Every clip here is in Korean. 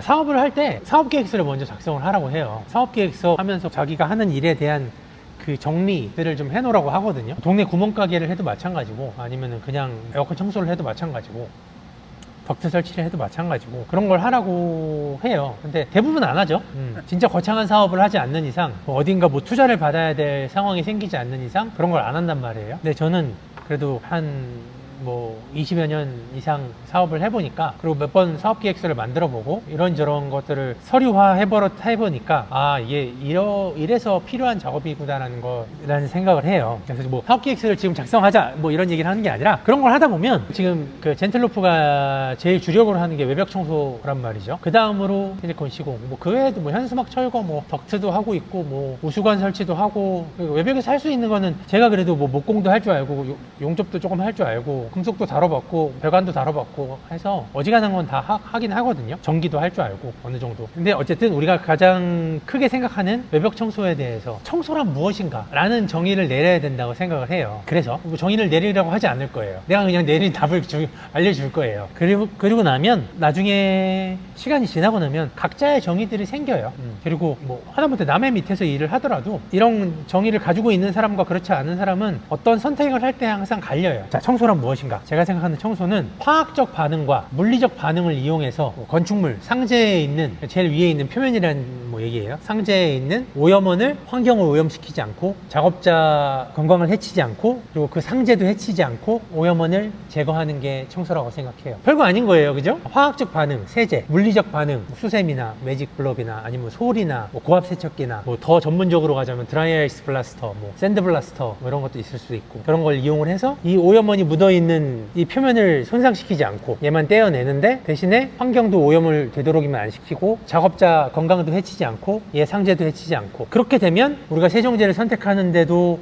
사업을 할 때 사업 계획서를 먼저 작성을 하라고 해요. 사업 계획서 하면서 자기가 하는 일에 대한 그 정리들을 좀 해놓으라고 하거든요. 동네 구멍가게를 해도 마찬가지고 아니면은 그냥 에어컨 청소를 해도 마찬가지고 덕트 설치를 해도 마찬가지고 그런 걸 하라고 해요. 근데 대부분 안 하죠. 음, 진짜 거창한 사업을 하지 않는 이상 뭐 어딘가 뭐 투자를 받아야 될 상황이 생기지 않는 이상 그런 걸 안 한단 말이에요. 근데 저는 그래도 한 뭐 20여 년 이상 사업을 해보니까 그리고 몇 번 사업 계획서를 만들어 보고 이런저런 것들을 서류화 해버릇 해보니까 아 이게 이러, 이래서 필요한 작업이구나라는 거라는 생각을 해요. 그래서 뭐 사업 계획서를 지금 작성하자 뭐 이런 얘기를 하는 게 아니라 그런 걸 하다 보면 지금 그 젠틀로프가 제일 주력으로 하는 게 외벽 청소란 말이죠. 그 다음으로 실리콘 시공. 뭐 그 외에도 뭐 현수막 철거 뭐 덕트도 하고 있고 뭐 우수관 설치도 하고 그리고 외벽에서 할 수 있는 거는 제가 그래도 뭐 목공도 할 줄 알고 요- 용접도 조금 할 줄 알고 금속도 다뤄봤고 배관도 다뤄봤고 해서 어지간한 건 다 하긴 하거든요. 전기도 할 줄 알고 어느 정도. 근데 어쨌든 우리가 가장 크게 생각하는 외벽 청소에 대해서 청소란 무엇인가 라는 정의를 내려야 된다고 생각을 해요. 그래서 뭐 정의를 내리라고 하지 않을 거예요. 내가 그냥 내린 답을 주- 알려줄 거예요. 그리고, 그리고 나면 나중에 시간이 지나고 나면 각자의 정의들이 생겨요. 음, 그리고 뭐 하다못해 남의 밑에서 일을 하더라도 이런 정의를 가지고 있는 사람과 그렇지 않은 사람은 어떤 선택을 할 때 항상 갈려요. 자 청소란 무엇인가 제가 생각하는 청소는 화학적 반응과 물리적 반응을 이용해서 뭐 건축물 상자에 있는 제일 위에 있는 표면이라는 뭐 얘기예요. 상자에 있는 오염원을 환경을 오염시키지 않고 작업자 건강을 해치지 않고 그리고 그 상자도 해치지 않고 오염원을 제거하는 게 청소라고 생각해요. 별거 아닌 거예요. 그죠? 화학적 반응 세제 물리적 반응 뭐 수세미나 매직 블럭이나 아니면 솔이나 뭐 고압 세척기나 뭐 더 전문적으로 가자면 드라이 아이스 블라스터 뭐 샌드 블라스터 뭐 이런 것도 있을 수 있고 그런 걸 이용을 해서 이 오염원이 묻어 있는 이 표면을 손상시키지 않고 얘만 떼어내는데 대신에 환경도 오염을 되도록이면 안 시키고 작업자 건강도 해치지 않고 얘 상제도 해치지 않고 그렇게 되면 우리가 세정제를 선택하는데도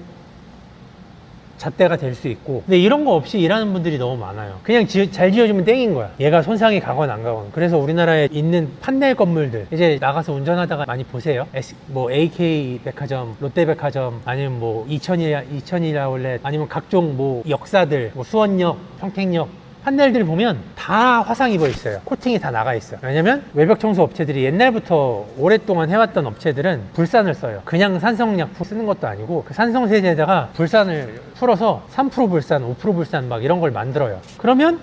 잣대가 될 수 있고. 근데 이런 거 없이 일하는 분들이 너무 많아요. 그냥 지- 잘 지어주면 땡인 거야. 얘가 손상이 가건 안 가건. 그래서 우리나라에 있는 판넬 건물들. 이제 나가서 운전하다가 많이 보세요. S- 뭐 AK 백화점 롯데백화점 아니면 뭐 이천일 이천일 아울렛 아니면 각종 뭐 역사들. 뭐 수원역 평택역 판넬들 보면 다 화상 입어 있어요. 코팅이 다 나가 있어요. 왜냐면 외벽 청소 업체들이 옛날부터 오랫동안 해왔던 업체들은 불산을 써요. 그냥 산성약품 쓰는 것도 아니고 그 산성 세제에다가 불산을 풀어서 3% 불산, 5% 불산 막 이런 걸 만들어요. 그러면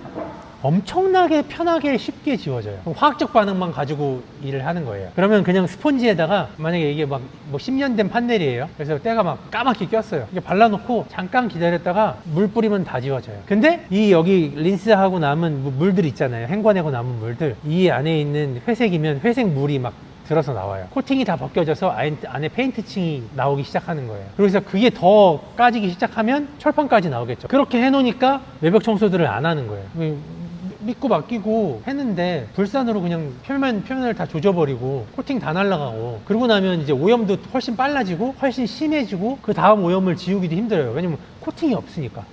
엄청나게 편하게 쉽게 지워져요. 화학적 반응만 가지고 일을 하는 거예요. 그러면 그냥 스펀지에다가 만약에 이게 막 뭐 10년 된 판넬이에요. 그래서 때가 막 까맣게 꼈어요. 이게 발라놓고 잠깐 기다렸다가 물 뿌리면 다 지워져요. 근데 이 여기 린스하고 남은 뭐 물들 있잖아요. 헹궈내고 남은 물들. 이 안에 있는 회색이면 회색 물이 막 들어서 나와요. 코팅이 다 벗겨져서 안- 안에 페인트층이 나오기 시작하는 거예요. 그래서 그게 더 까지기 시작하면 철판까지 나오겠죠. 그렇게 해놓으니까 외벽 청소들을 안 하는 거예요. 음, 믿고 맡기고 했는데 불산으로 그냥 표면 표면을 다 조져버리고 코팅 다 날라가고 그러고 나면 이제 오염도 훨씬 빨라지고 훨씬 심해지고 그 다음 오염을 지우기도 힘들어요. 왜냐면 코팅이 없으니까.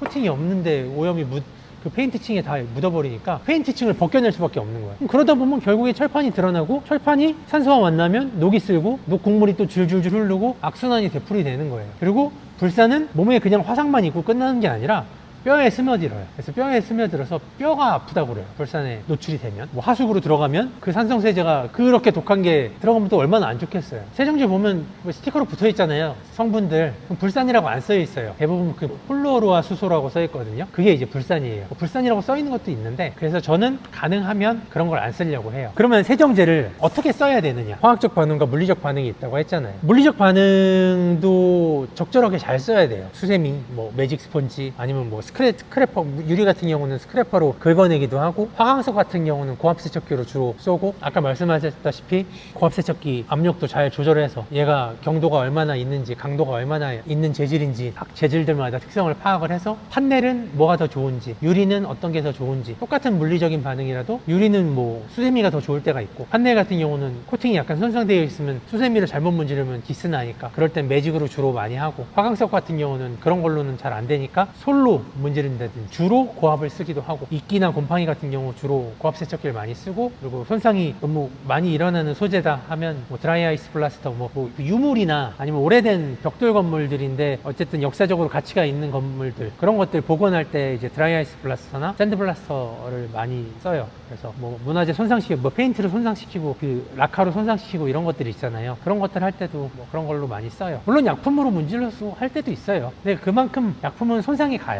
코팅이 없는데 오염이 묻, 그 페인트층에 다 묻어버리니까 페인트층을 벗겨낼 수밖에 없는 거야. 그러다 보면 결국에 철판이 드러나고 철판이 산소와 만나면 녹이 쓸고 녹 국물이 또 줄줄줄 흐르고 악순환이 되풀이 되는 거예요. 그리고 불사는 몸에 그냥 화상만 입고 끝나는 게 아니라 뼈에 스며들어요. 그래서 뼈에 스며들어서 뼈가 아프다고 그래요. 불산에 노출이 되면. 뭐 하수구로 들어가면 그 산성세제가 그렇게 독한 게 들어가면 또 얼마나 안 좋겠어요. 세정제 보면 뭐 스티커로 붙어 있잖아요. 성분들. 불산이라고 안써 있어요. 대부분 그 폴로로아 수소라고 써 있거든요. 그게 이제 불산이에요. 뭐 불산이라고 써 있는 것도 있는데 그래서 저는 가능하면 그런 걸 안 쓰려고 해요. 그러면 세정제를 어떻게 써야 되느냐? 화학적 반응과 물리적 반응이 있다고 했잖아요. 물리적 반응도 적절하게 잘 써야 돼요. 수세미, 뭐 매직 스펀지 아니면 뭐 스 크래, 스크래퍼 유리 같은 경우는 스크래퍼로 긁어내기도 하고 화강석 같은 경우는 고압 세척기로 주로 쏘고 아까 말씀하셨다시피 고압 세척기 압력도 잘 조절해서 얘가 경도가 얼마나 있는지 강도가 얼마나 있는 재질인지 각 재질들마다 특성을 파악을 해서 판넬은 뭐가 더 좋은지 유리는 어떤 게 더 좋은지 똑같은 물리적인 반응이라도 유리는 뭐 수세미가 더 좋을 때가 있고 판넬 같은 경우는 코팅이 약간 손상되어 있으면 수세미를 잘못 문지르면 기스 나니까 그럴 땐 매직으로 주로 많이 하고 화강석 같은 경우는 그런 걸로는 잘 안 되니까 솔로 문지른다든지 주로 고압을 쓰기도 하고 이끼나 곰팡이 같은 경우 주로 고압 세척기를 많이 쓰고 그리고 손상이 너무 많이 일어나는 소재다 하면 뭐 드라이 아이스 블라스터 뭐, 뭐 유물이나 아니면 오래된 벽돌 건물들인데 어쨌든 역사적으로 가치가 있는 건물들 그런 것들 복원할 때 이제 드라이 아이스 블라스터나 샌드 블라스터를 많이 써요. 그래서 뭐 문화재 손상시키고 뭐 페인트를 손상시키고 그 라카로 손상시키고 이런 것들이 있잖아요. 그런 것들 할 때도 뭐 그런 걸로 많이 써요. 물론 약품으로 문질러서 할 때도 있어요. 근데 그만큼 약품은 손상이 가요.